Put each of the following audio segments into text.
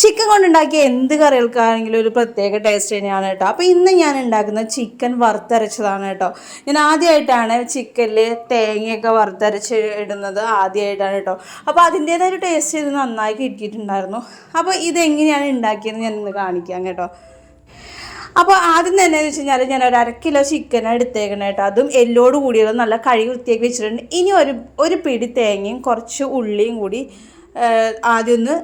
Chicken കൊണ്ടുണ്ടാക്കിയ എന്ത് കറികൾക്കാണെങ്കിലും ഒരു പ്രത്യേക ടേസ്റ്റ് തന്നെയാണ് കേട്ടോ. അപ്പോൾ ഇന്ന് ഞാൻ ഉണ്ടാക്കുന്നത് ചിക്കൻ വറുത്തരച്ചതാണ് കേട്ടോ. ഞാൻ ആദ്യമായിട്ടാണ് ചിക്കനിൽ തേങ്ങയൊക്കെ വറുത്തരച്ച് ഇടുന്നത് ആദ്യമായിട്ടാണ് കേട്ടോ. അപ്പോൾ അതിന്റേതായ ഒരു ടേസ്റ്റ് ഇത് നന്നായി കിട്ടിയിട്ടുണ്ടായിരുന്നു. അപ്പോൾ ഇതെങ്ങനെയാണ് ഉണ്ടാക്കിയതെന്ന് ഞാൻ ഇന്ന് കാണിക്കാം കേട്ടോ. അപ്പോൾ ആദ്യം തന്നെ എന്ന് വെച്ച് കഴിഞ്ഞാൽ ഞാൻ ഒരു അര കിലോ ചിക്കൻ എടുത്തേക്കണം കേട്ടോ. അതും എല്ലോട് കൂടിയത് നല്ല കഴുകി വൃത്തിയാക്കി വെച്ചിട്ടുണ്ട്. ഇനി ഒരു ഒരു പിടി തേങ്ങയും കുറച്ച് ഉള്ളിയും കൂടി ആദ്യം ഒന്ന്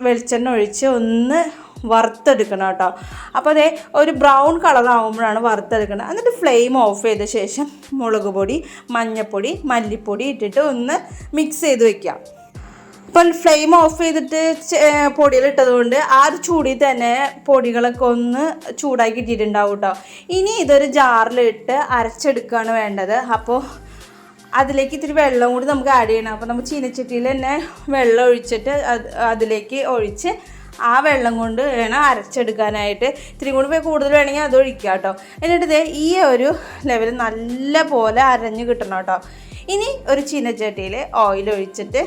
വെളിച്ചെണ്ണ ഒഴിച്ച് ഒന്ന് വറുത്തെടുക്കണം കേട്ടോ. അപ്പോൾ അതേ ഒരു ബ്രൗൺ കളറാകുമ്പോഴാണ് വറുത്തെടുക്കുന്നത് എന്നിട്ട് ഫ്ലെയിം ഓഫ് ചെയ്ത ശേഷം മുളക് പൊടി മഞ്ഞൾപ്പൊടി മല്ലിപ്പൊടി ഇട്ടിട്ട് ഒന്ന് മിക്സ് ചെയ്ത് വെക്കാം അപ്പോൾ ഫ്ലെയിം ഓഫ് ചെയ്തിട്ട് പൊടിയിലിട്ടത് കൊണ്ട് ആ ഒരു ചൂടിൽ തന്നെ പൊടികളൊക്കെ ഒന്ന് ചൂടാക്കി ഇട്ടിട്ടുണ്ടാവും കേട്ടോ. ഇനി ഇതൊരു ജാറിലിട്ട് അരച്ചെടുക്കുകയാണ് വേണ്ടത്. അപ്പോൾ അതിലേക്ക് ഇത്തിരി വെള്ളം കൂടി നമുക്ക് ആഡ് ചെയ്യണം. അപ്പോൾ നമ്മൾ ചീനച്ചട്ടിയിൽ തന്നെ വെള്ളം ഒഴിച്ചിട്ട് അതിലേക്ക് ഒഴിച്ച് ആ വെള്ളം കൊണ്ട് വേണം അരച്ചെടുക്കാനായിട്ട്. ഇത്തിരി കൂടി കൂടുതൽ വേണമെങ്കിൽ അത് ഒഴിക്കുക കേട്ടോ. എന്നിട്ട് ദേ ഈ ഒരു ലെവൽ നല്ല പോലെ അരഞ്ഞ് കിട്ടണം കേട്ടോ. ഇനി ഒരു ചീനച്ചട്ടിയിൽ ഓയിൽ ഒഴിച്ചിട്ട്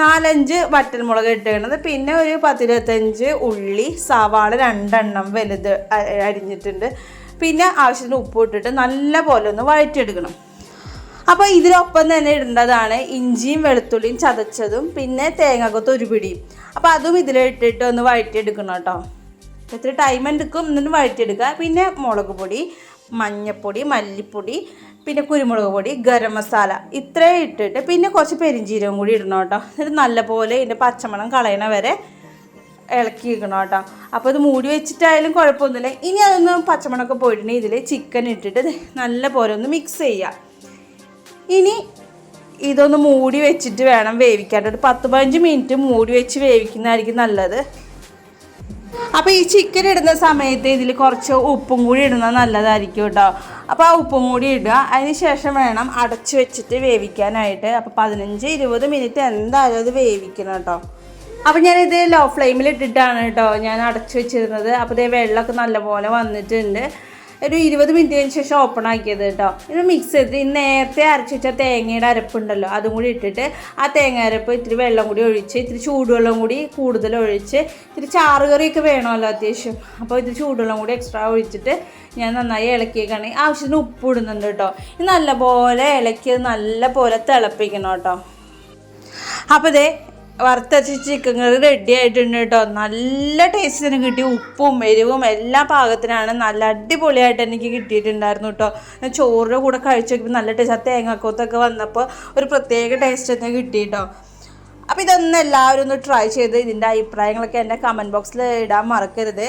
നാലഞ്ച് വറ്റൽമുളക് ഇട്ടേണത് പിന്നെ ഒരു പത്തിരുപത്തഞ്ച് ഉള്ളി സവാള രണ്ടെണ്ണം വലുത് അരിഞ്ഞിട്ടുണ്ട്. പിന്നെ ആവശ്യത്തിന് ഉപ്പ് ഇട്ടിട്ട് നല്ല പോലെ ഒന്ന് വഴറ്റിയെടുക്കണം. അപ്പോൾ ഇതിനൊപ്പം തന്നെ ഇടേണ്ടതാണ് ഇഞ്ചിയും വെളുത്തുള്ളിയും ചതച്ചതും പിന്നെ തേങ്ങാക്കൊത്ത് ഒരു പിടിയും. അപ്പോൾ അതും ഇതിലിട്ടിട്ട് ഒന്ന് വഴറ്റിയെടുക്കണം കേട്ടോ. എത്ര ടൈം എടുക്കും എന്നിട്ട് വഴറ്റിയെടുക്കുക. പിന്നെ മുളക് പൊടി മഞ്ഞൾപ്പൊടി മല്ലിപ്പൊടി പിന്നെ കുരുമുളക് പൊടി ഗരം മസാല ഇത്രയും ഇട്ടിട്ട് പിന്നെ കുറച്ച് പെരിഞ്ചീരകം കൂടി ഇടണം കേട്ടോ. എന്നിട്ട് നല്ലപോലെ ഇതിന്റെ പച്ചമണം കളയണ വരെ ഇളക്കി വെക്കണം കേട്ടോ. അപ്പോൾ ഇത് മൂടി വെച്ചിട്ടായാലും കുഴപ്പമൊന്നുമില്ല. ഇനി അതൊന്ന് പച്ചമണമൊക്കെ പോയിട്ടുണ്ടെങ്കിൽ ഇതിൽ ചിക്കൻ ഇട്ടിട്ട് നല്ല പോലെ ഒന്ന് മിക്സ് ചെയ്യുക. ഇനി ഇതൊന്ന് മൂടി വെച്ചിട്ട് വേണം വേവിക്കാൻ ഒരു പത്ത് പതിനഞ്ച് മിനിറ്റ് മൂടി വെച്ച് വേവിക്കുന്നതായിരിക്കും നല്ലത്. അപ്പോൾ ഈ ചിക്കൻ ഇടുന്ന സമയത്ത് ഇതിൽ കുറച്ച് ഉപ്പും കൂടി ഇടുന്നത് നല്ലതായിരിക്കും കേട്ടോ. അപ്പോൾ ആ ഉപ്പും കൂടി ഇടുക. അതിന് ശേഷം വേണം അടച്ച് വെച്ചിട്ട് വേവിക്കാനായിട്ട്. അപ്പോൾ പതിനഞ്ച് ഇരുപത് മിനിറ്റ് എന്തായാലും അത് വേവിക്കണം കേട്ടോ. അപ്പോൾ ഞാനിത് ലോ ഫ്ലെയിമിൽ ഇട്ടിട്ടാണ് കേട്ടോ ഞാൻ അടച്ച് വെച്ചിരുന്നത്. അപ്പോൾ ഇതേ വെള്ളമൊക്കെ നല്ലപോലെ വന്നിട്ടുണ്ട്. ഒരു ഇരുപത് മിനിറ്റിന് ശേഷം ഓപ്പൺ ആക്കിയത് കേട്ടോ. ഇത് മിക്സ് ചെയ്ത് നേരത്തെ അരച്ച് വെച്ച തേങ്ങയുടെ അരപ്പുണ്ടല്ലോ അതും കൂടി ഇട്ടിട്ട് ആ തേങ്ങ അരപ്പ് ഇത്തിരി വെള്ളം കൂടി ഒഴിച്ച് ഇത്തിരി ചൂടുവെള്ളം കൂടി കൂടുതൽ ഒഴിച്ച് ഇത്തിരി ചാറുകറിയൊക്കെ വേണമല്ലോ അത്യാവശ്യം. അപ്പോൾ ഇത് ചൂടുവെള്ളം കൂടി എക്സ്ട്രാ ഒഴിച്ചിട്ട് ഞാൻ നന്നായി ഇളക്കിയേക്കാണ്. ആവശ്യത്തിന് ഉപ്പ് ഇടുന്നുണ്ട് കേട്ടോ. ഇത് നല്ലപോലെ ഇളക്കി നല്ലപോലെ തിളപ്പിക്കണം കേട്ടോ. അപ്പോൾ ഇതേ വറുത്തരച്ച ചിക്കൻ കറി റെഡി ആയിട്ടുണ്ട് കേട്ടോ നല്ല ടേസ്റ്റിന് കിട്ടി. ഉപ്പും എരിവും എല്ലാ പാകത്തിനാണ്. നല്ല അടിപൊളിയായിട്ട് എനിക്ക് കിട്ടിയിട്ടുണ്ടായിരുന്നു കേട്ടോ ചോറിന്റെ കൂടെ കഴിച്ച് നോക്കിയപ്പോൾ നല്ല ടേസ്റ്റ് ആ തേങ്ങാക്കോത്തൊക്കെ വന്നപ്പോൾ ഒരു പ്രത്യേക ടേസ്റ്റ് തന്നെ കിട്ടി കേട്ടോ അപ്പോൾ ഇതൊന്ന് എല്ലാവരും ഒന്ന് ട്രൈ ചെയ്ത് ഇതിന്റെ അഭിപ്രായങ്ങളൊക്കെ എന്റെ കമന്റ് ബോക്സിൽ ഇടാൻ മറക്കരുത്.